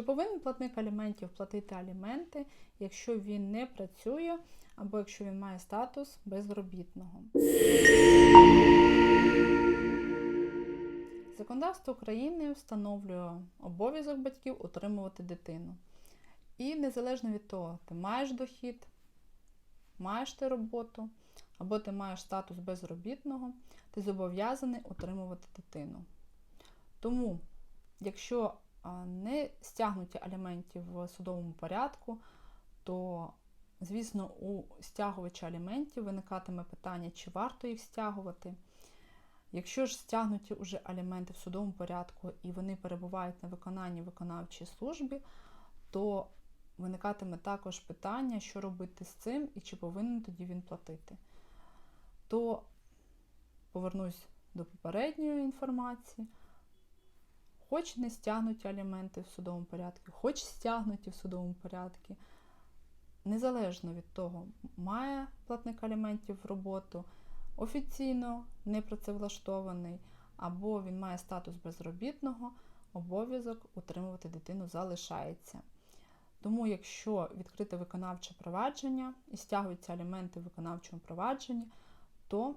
Чи повинен платник аліментів платити аліменти, якщо він не працює або якщо він має статус безробітного? Законодавство України встановлює обов'язок батьків утримувати дитину. І незалежно від того, ти маєш дохід, маєш ти роботу, або ти маєш статус безробітного, ти зобов'язаний утримувати дитину. Тому, якщо не стягнуті аліментів в судовому порядку, то, звісно, у стягувача аліментів виникатиме питання, чи варто їх стягувати. Якщо ж стягнуті вже аліменти в судовому порядку і вони перебувають на виконанні виконавчій службі, то виникатиме також питання, що робити з цим і чи повинен тоді він платити. То повернусь до попередньої інформації. Хоч не стягнуті аліменти в судовому порядку, хоч стягнуті в судовому порядку, незалежно від того, має платник аліментів роботу офіційно не працевлаштований, або він має статус безробітного, обов'язок утримувати дитину залишається. Тому, якщо відкрите виконавче провадження і стягуються аліменти в виконавчому провадженні, то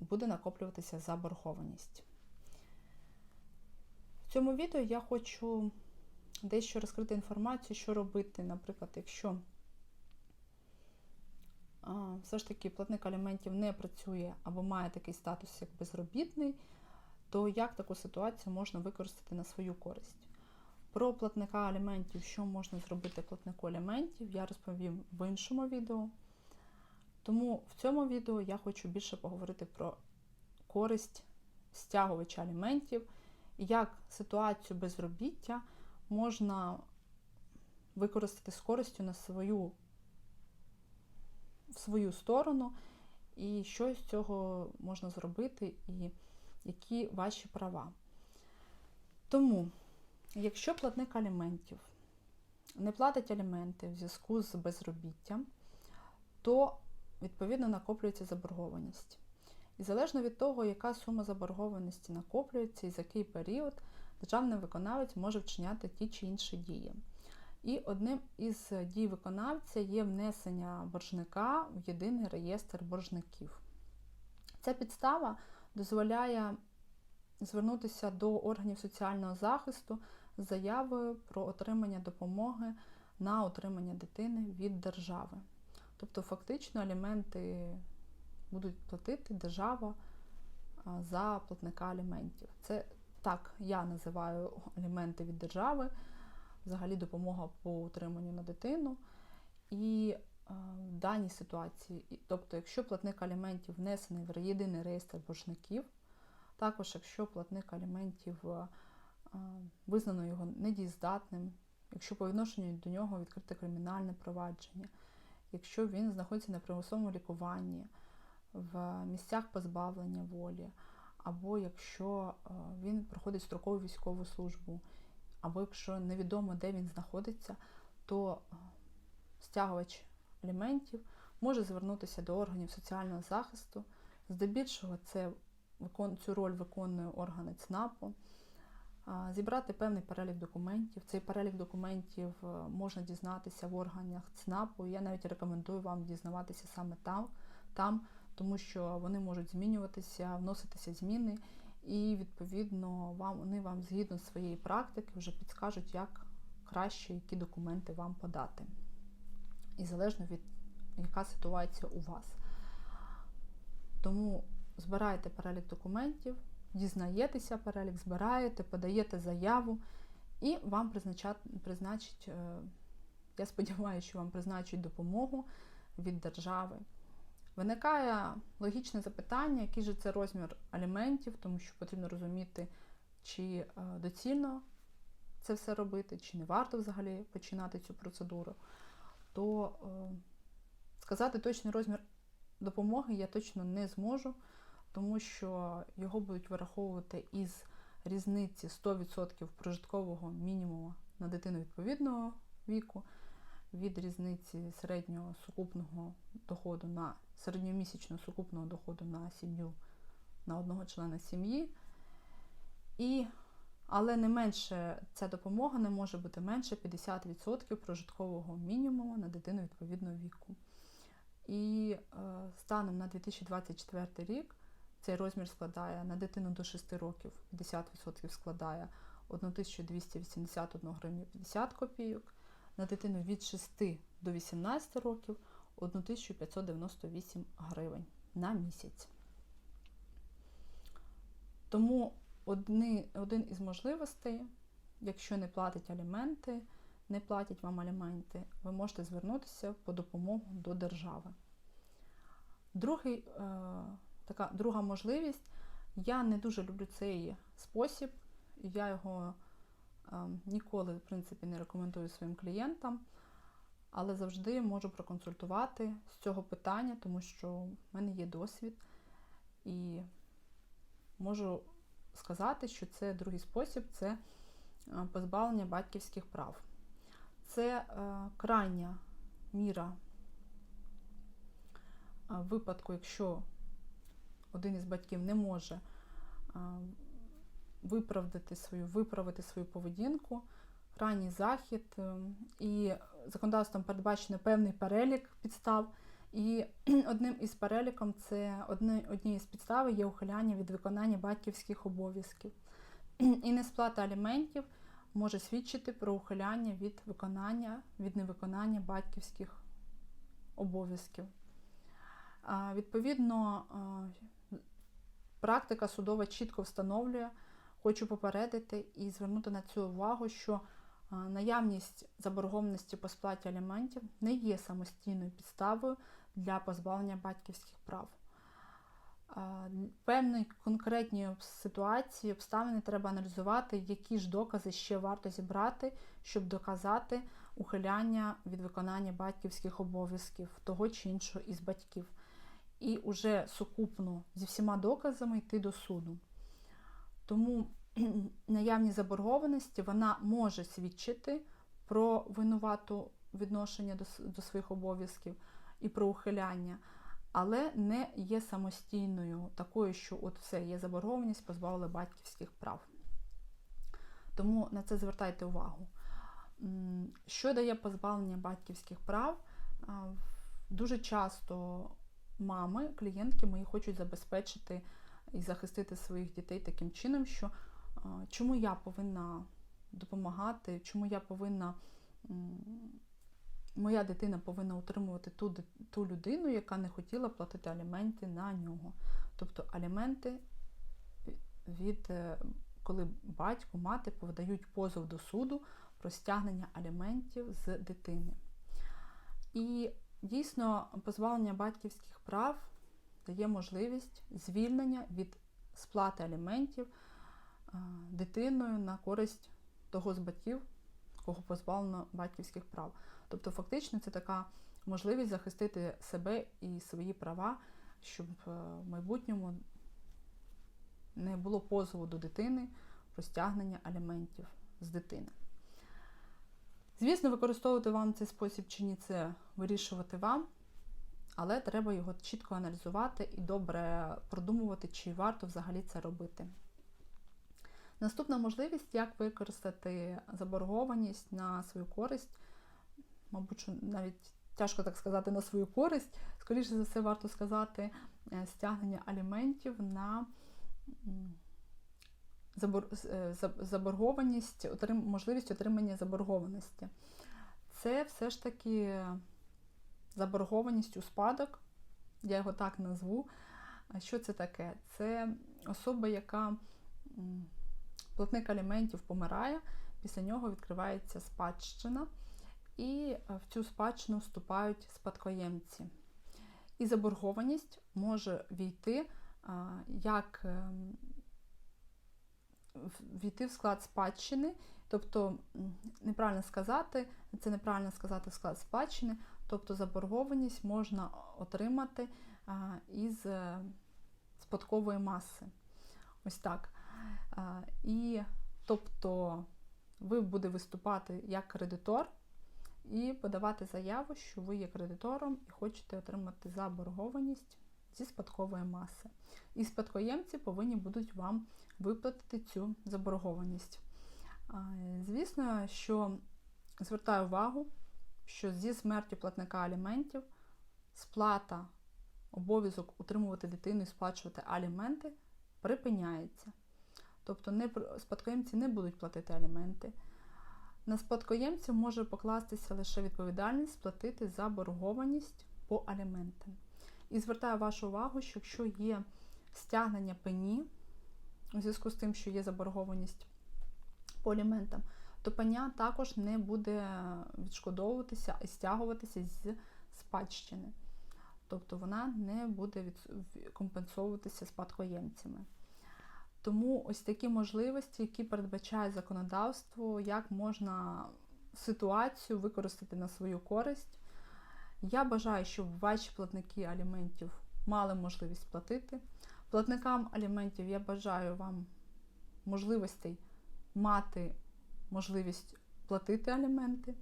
буде накоплюватися заборгованість. В цьому відео я хочу дещо розкрити інформацію, що робити, наприклад, якщо а, все ж таки платник аліментів не працює або має такий статус, як безробітний, то як таку ситуацію можна використати на свою користь? Про платника аліментів, що можна зробити платнику аліментів, я розповім в іншому відео. Тому в цьому відео я хочу більше поговорити про користь стягувача аліментів як ситуацію безробіття можна використати з користю на свою, в свою сторону, і що з цього можна зробити, і які ваші права. Тому. Якщо платник аліментів не платить аліменти в зв'язку з безробіттям, то відповідно накоплюється заборгованість. І залежно від того, яка сума заборгованості накоплюється і за який період, державний виконавець може вчиняти ті чи інші дії. І одним із дій виконавця є внесення боржника в єдиний реєстр боржників. Ця підстава дозволяє звернутися до органів соціального захисту з заявою про отримання допомоги на отримання дитини від держави. Тобто, фактично, аліменти будуть платити держава за платника аліментів. Це так я називаю аліменти від держави, взагалі допомога по утриманню на дитину. І в даній ситуації, тобто, якщо платник аліментів внесений в єдиний реєстр боржників, також, якщо платник аліментів визнано його недієздатним, якщо по відношенню до нього відкрите кримінальне провадження, якщо він знаходиться на примусовому лікуванні, в місцях позбавлення волі, або якщо він проходить строкову військову службу, або якщо невідомо, де він знаходиться, то стягувач аліментів може звернутися до органів соціального захисту. Здебільшого це цю роль виконує органи ЦНАПу, зібрати певний перелік документів. Цей перелік документів можна дізнатися в органах ЦНАПу. Я навіть рекомендую вам дізнаватися саме там, там тому що вони можуть змінюватися, вноситися зміни, і, відповідно, вам, вони вам згідно своєї практики вже підскажуть, як краще, які документи вам подати. І залежно від яка ситуація у вас. Тому збирайте перелік документів, дізнаєтеся перелік, збираєте, подаєте заяву, і вам призначать, я сподіваюся, що вам призначать допомогу від держави. Виникає логічне запитання, який же це розмір аліментів, тому що потрібно розуміти, чи доцільно це все робити, чи не варто взагалі починати цю процедуру. То сказати точний розмір допомоги я точно не зможу, тому що його будуть вираховувати із різниці 100% прожиткового мінімуму на дитину відповідного віку, від різниці середнього сукупного доходу на середньомісячного сукупного доходу на сім'ю на одного члена сім'ї. І Але не менше ця допомога не може бути менше 50% прожиткового мінімуму на дитину відповідного віку. І е, станом на 2024 рік цей розмір складає на дитину до 6 років 50% складає 1281 гривню 50 копійок, на дитину від 6 до 18 років 1598 гривень на місяць. Тому одни, один із можливостей, якщо не платить аліменти, не платять вам аліменти, ви можете звернутися по допомогу до держави. Другий, е, така друга можливість, я не дуже люблю цей спосіб, я його ніколи, в принципі, не рекомендую своїм клієнтам, але завжди можу проконсультувати з цього питання, тому що в мене є досвід і можу сказати, що це другий спосіб це е, позбавлення батьківських прав. Це е, крайня міра в випадку, якщо один із батьків не може виправдати свою, виправити свою поведінку, крайній захід, е, і законодавством передбачено певний перелік підстав. І одним із переліком це одні, однією з підстав є ухиляння від виконання батьківських обов'язків. І несплата аліментів може свідчити про ухиляння від виконання, від невиконання батьківських обов'язків. Відповідно, практика судова чітко встановлює, хочу попередити і звернути на цю увагу, що наявність заборгованості по сплаті аліментів не є самостійною підставою для позбавлення батьківських прав. Певні конкретні ситуації, обставини треба аналізувати, які ж докази ще варто зібрати, щоб доказати ухиляння від виконання батьківських обов'язків того чи іншого із батьків. І уже сукупно зі всіма доказами йти до суду. Тому наявність заборгованості вона може свідчити про винувату відношення до, до своїх обов'язків і про ухиляння, але не є самостійною, такою, що от все, є заборгованість, позбавили батьківських прав. Тому на це звертайте увагу. Що дає позбавлення батьківських прав? Дуже часто мами, клієнтки мої хочуть забезпечити і захистити своїх дітей таким чином, що чому я повинна допомагати, чому я повинна, моя дитина повинна утримувати ту, ту людину, яка не хотіла платити аліменти на нього. Тобто аліменти від е, коли батько, мати подають позов до суду про стягнення аліментів з дитини. І дійсно позбавлення батьківських прав дає можливість звільнення від сплати аліментів дитиною на користь того з батьків, кого позбавлено батьківських прав. Тобто, фактично, це така можливість захистити себе і свої права, щоб е, в майбутньому не було позову до дитини про стягнення аліментів з дитини. Звісно, використовувати вам цей спосіб чи ні, це вирішувати вам, але треба його чітко аналізувати і добре продумувати, чи варто взагалі це робити. Наступна можливість, як використати заборгованість на свою користь, мабуть, навіть тяжко так сказати на свою користь, скоріше за все, варто сказати, е, стягнення аліментів на е, заборгованість, можливість отримання заборгованості. Це все ж таки заборгованість у спадок, я його так назву. Що це таке? Це особа, яка Платник аліментів помирає, після нього відкривається спадщина, і е, в цю спадщину вступають спадкоємці. І заборгованість може війти як ем, війти в склад спадщини, тобто, неправильно сказати, це неправильно сказати склад спадщини, тобто заборгованість можна отримати із е, спадкової маси. Ось так. І тобто ви буде виступати як кредитор і подавати заяву, що ви є кредитором і хочете отримати заборгованість зі спадкової маси. І спадкоємці повинні будуть вам виплатити цю заборгованість. Звісно, що звертаю увагу, що зі смертю платника аліментів сплата, обов'язок утримувати дитину і сплачувати аліменти припиняється. Тобто не, спадкоємці не будуть платити аліменти. На спадкоємців може покластися лише відповідальність сплатити заборгованість по аліментам. І звертаю вашу увагу, що якщо є стягнення пені, у зв'язку з тим, що є заборгованість по аліментам, то пеня також не буде відшкодовуватися і стягуватися з спадщини. Тобто вона не буде від... компенсовуватися спадкоємцями. Тому ось такі можливості, які передбачає законодавство, як можна ситуацію використати на свою користь. Я бажаю, щоб ваші платники аліментів мали можливість платити. Платникам аліментів я бажаю вам можливостей мати можливість платити аліменти.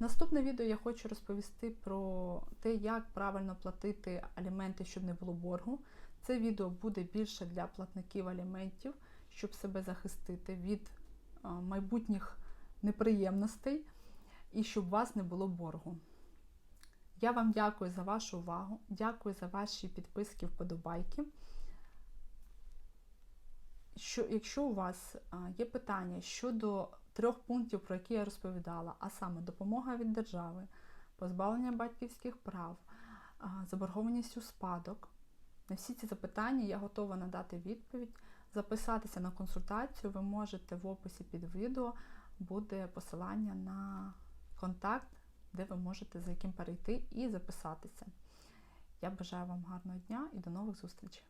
Наступне відео я хочу розповісти про те, як правильно платити аліменти, щоб не було боргу. Це відео буде більше для платників аліментів, щоб себе захистити від майбутніх неприємностей і щоб у вас не було боргу. Я вам дякую за вашу увагу, дякую за ваші підписки, вподобайки. Що, Якщо у вас є питання щодо трьох пунктів, про які я розповідала, а саме допомога від держави, позбавлення батьківських прав, заборгованість у спадок, на всі ці запитання я готова надати відповідь. Записатися на консультацію ви можете в описі під відео, буде посилання на контакт, де ви можете за яким перейти і записатися. Я бажаю вам гарного дня і до нових зустрічей!